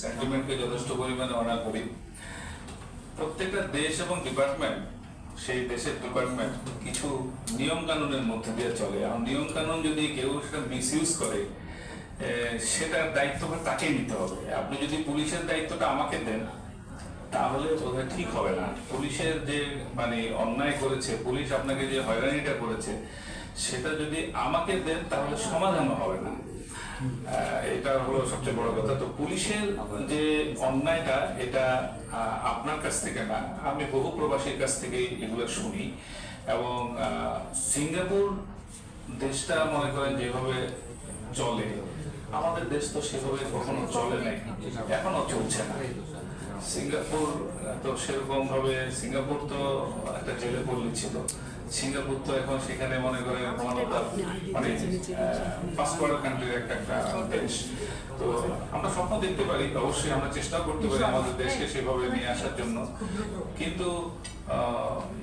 সেন্টিমেন্টকে যথেষ্ট পরিমাণে অনার করি। প্রত্যেকটা দেশ এবং ডিপার্টমেন্ট সেই দেশের ডিপার্টমেন্ট কিছু নিয়ম কানুনের মধ্যে দিয়ে চলে। আর নিয়ম কানুন যদি কেউ সেটা মিস মিসইউজ করে সেটার দায়িত্বটা তাকে নিতে হবে। আপনি যদি পুলিশের দায়িত্বটা আমাকে দেন, তাহলে বোধহয় ঠিক হবে না। পুলিশের যে মানে অন্যায় করেছে, পুলিশ আপনাকে যে হয়রানিটা করেছে সেটা যদি আমাকে দেন, তাহলে সমাধান হবে না। এটা হলো সবচেয়ে বড় কথা। তো পুলিশের যে অন্যায়টা, এটা আপনার কাছ থেকে না, আমি বহু প্রবাসীর কাছ থেকে এগুলো শুনি। এবং সিঙ্গাপুর দেশটা মনে করেন যেভাবে চলে, আমাদের দেশ তো সেভাবে কখনো চলে নাই, এখনও চলছে না। সিঙ্গাপুর তো সেরকম ভাবে সিঙ্গাপুর তো একটা জেলে পল্লী ছিল। সিঙ্গাপুর তো এখন সেখানে মনে করে মানে ফার্স্ট ওয়ার্ল্ড কান্ট্রির একটা দেশ। তো আমরা স্বপ্ন দেখতে পারি, অবশ্যই আমরা চেষ্টা করতে পারি আমাদের দেশকে সেভাবে নিয়ে আসার জন্য। কিন্তু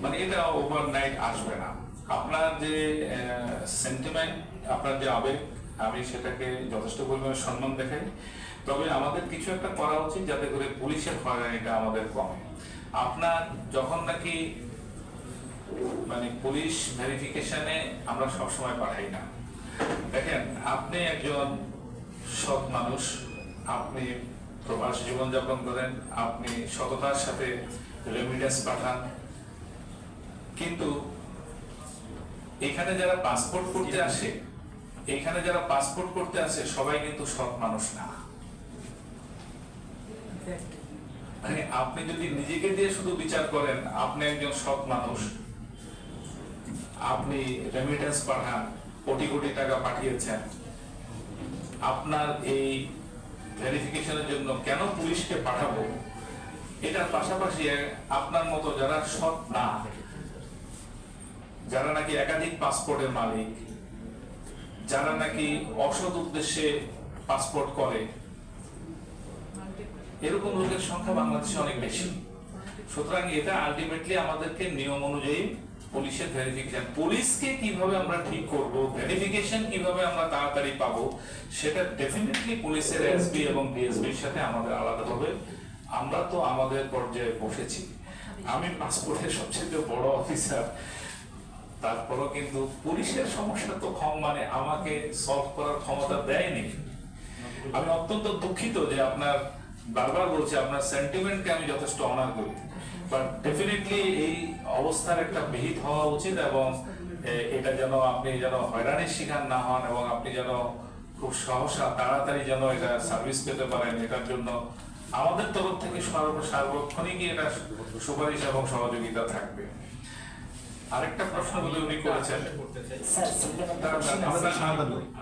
মানে এটা ওভারনাইট আসবে না। আপনার যে সেন্টিমেন্ট আপনার যে আবেগ, আমি সেটাকে যথেষ্ট পরিমাণে সম্মান দেখাই। তবে আমাদের কিছু একটা করা উচিত যাতে করে পুলিশের হয়রানিটা আমাদের কমে। আপনার যখন নাকি মানে পুলিশ ভেরিফিকেশনে আমরা সবসময় পাঠাই না। দেখেন, আপনি একজন সৎ মানুষ, আপনি প্রবাস জীবনযাপন করেন, আপনি সততার সাথে রেমিডেন্স পাঠান। কিন্তু এখানে যারা পাসপোর্ট করতে আসে, এখানে যারা পাসপোর্ট করতে আসে, সবাই কিন্তু সৎ মানুষ না। মানে আপনি যদি নিজেকে দিয়ে শুধু বিচার করেন, আপনি একজন সৎ মানুষ। আপনি রেমিটেন্স পাঠান, কোটি কোটি টাকা পাঠিয়েছেন। আপনার এই ভেরিফিকেশনের জন্য কেন পুলিশকে পাঠাবো? এটার পাশাপাশি আপনার মতো যারা সৎ না, যারা নাকি একাধিক পাসপোর্টের মালিক, যারা নাকি অসৎ উদ্দেশ্যে পাসপোর্ট করে, এরকম লোকের সংখ্যা বাংলাদেশে অনেক বেশি। সুতরাং এটা আলটিমেটলি আমাদেরকে নিয়ম অনুযায়ী পুলিশের ভেরিফিকেশন পুলিশকে কীভাবে আমরা ঠিক করব ভেরিফিকেশন কীভাবে আমরা তাড়াতাড়ি পাবো, সেটা ডেফিনেটলি পুলিশের এসবি এবং ডিএসবির সাথে আমাদের আলাদা হবে। আমরা তো আমাদের পর্যায়ে বসেছি। আমি পাসপোর্টের সবচেয়ে বড় অফিসার তারপরও কিন্তু পুলিশের সমস্যা তো মানে আমাকে সলভ করার ক্ষমতা দেয়নি। আমি অত্যন্ত দুঃখিত যে আপনার বারবার বলছি, আপনার সেন্টিমেন্টকে আমি যথেষ্ট অনার করি। বাট ডেফিনেটলি এই অবস্থার একটা বিহিত হওয়া উচিত এবং এটা যেন আপনি যেন হয়রানির শিকার না হন এবং আপনি যেন খুব সহসা তাড়াতাড়ি যেন এটা সার্ভিস পেতে পারেন এটার জন্য আমাদের তরফ থেকে সর্ব- সার্বক্ষণিকই এটা সুপারিশ এবং সহযোগিতা থাকবে। আরেকটা প্রশ্ন বলে উনি করেছেন। আপনার-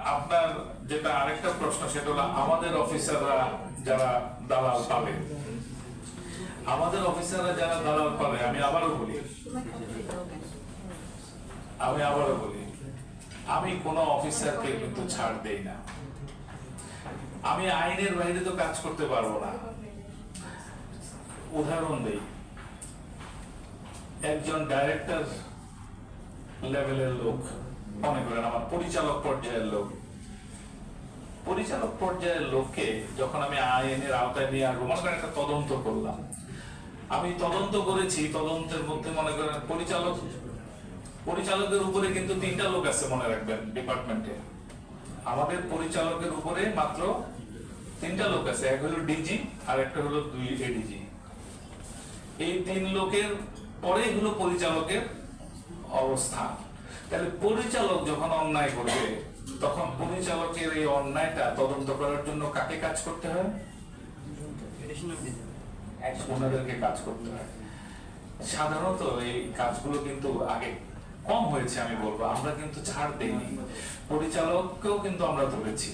আপনার যেটা আরেকটা প্রশ্ন সেটা হলো আমাদের অফিসাররা যারা দালাল পাবে। আমাদের অফিসাররা যারা দালাল পাবে, আমি আবারও বলি। আমি আবারও বলি, আমি কোন অফিসারকে কিন্তু ছাড় দেই না। আমি আইনের বাইরে তো কাজ করতে পারব না। উদাহরণ দেই, একজন ডাইরেক্টর লেভেলের লোক, মনে করেন আমার পরিচালক পর্যায়ের লোক পরিচালক পর্যায়ের লোককে যখন আমি আইনের আওতায় নিয়ে আসব, মনে করেন একটা তদন্ত করলাম। আমি তদন্ত করেছি, তদন্তের মধ্যে মনে করেন পরিচালক, পরিচালকের উপরে কিন্তু তিনটা লোক আছে মনে রাখবেন ডিপার্টমেন্টে। আমাদের পরিচালকের উপরে মাত্র তিনটা লোক আছে, এক হলো ডিজি আর একটা হলো দুই এডিজি। এই তিন লোকের পরে হলো পরিচালকের অবস্থা। তাহলে পরিচালক যখন অন্যায় করবে তখন পরিচালকের এই অন্যায়টা তদন্ত করার জন্য কাকে কাজ করতে হয়? ওনাদেরকে কাজ করতে হয়। সাধারণত এই কাজগুলো কিন্তু আগে কম হয়েছে আমি বলব। আমরা কিন্তু ছাড় দেইনি। পরিচালককেও কিন্তু আমরা ধরেছি।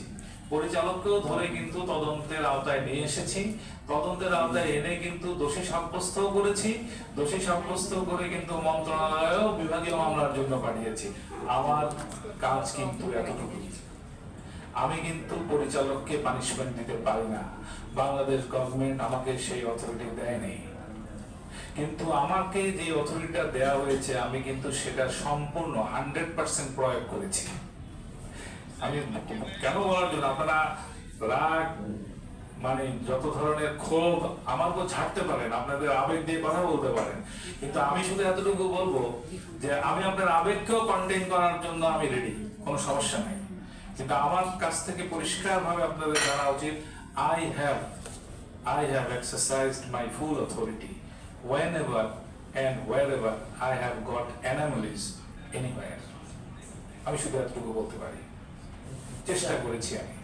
পরিচালককেও ধরে কিন্তু তদন্তের আওতায় নিয়ে এসেছি। তদন্তের আওতায় এনে কিন্তু দোষী সাব্যস্ত করেছি। দোষী সাব্যস্ত করে কিন্তু মন্ত্রণালয়েও বিভাগীয় মামলার জন্য পাঠিয়েছি। আমার কাজ কিন্তু এতটুকু আমি কিন্তু পরিচালককে পানিশমেন্ট দিতে পারি না। বাংলাদেশ গভর্নমেন্ট আমাকে সেই অথরিটি দেয়নি। কিন্তু আমাকে যে অথরিটিটা দেওয়া হয়েছে, আমি কিন্তু সেটা সম্পূর্ণ হান্ড্রেড পার্সেন্ট প্রয়োগ করেছি। আমি কেন বলার জন্য? আপনারা রাগ মানে যত ধরনের ক্ষোভ আমার উপর ছাড়তে পারেন, আপনাদের আবেগ দিয়ে কথা বলতে পারেন। কিন্তু আমি শুধু এতটুকু বলব যে আমি আপনার আবেগকেও কন্টেইন করার জন্য আমি রেডি কোনো সমস্যা নেই। কিন্তু আমার কাছ থেকে পরিষ্কারভাবে আপনাদের জানা উচিত I have I have exercised my full authority whenever and wherever I have got anomalies anywhere. আমি শুধু এতটুকু বলতে পারি। চেষ্টা করেছি আমি।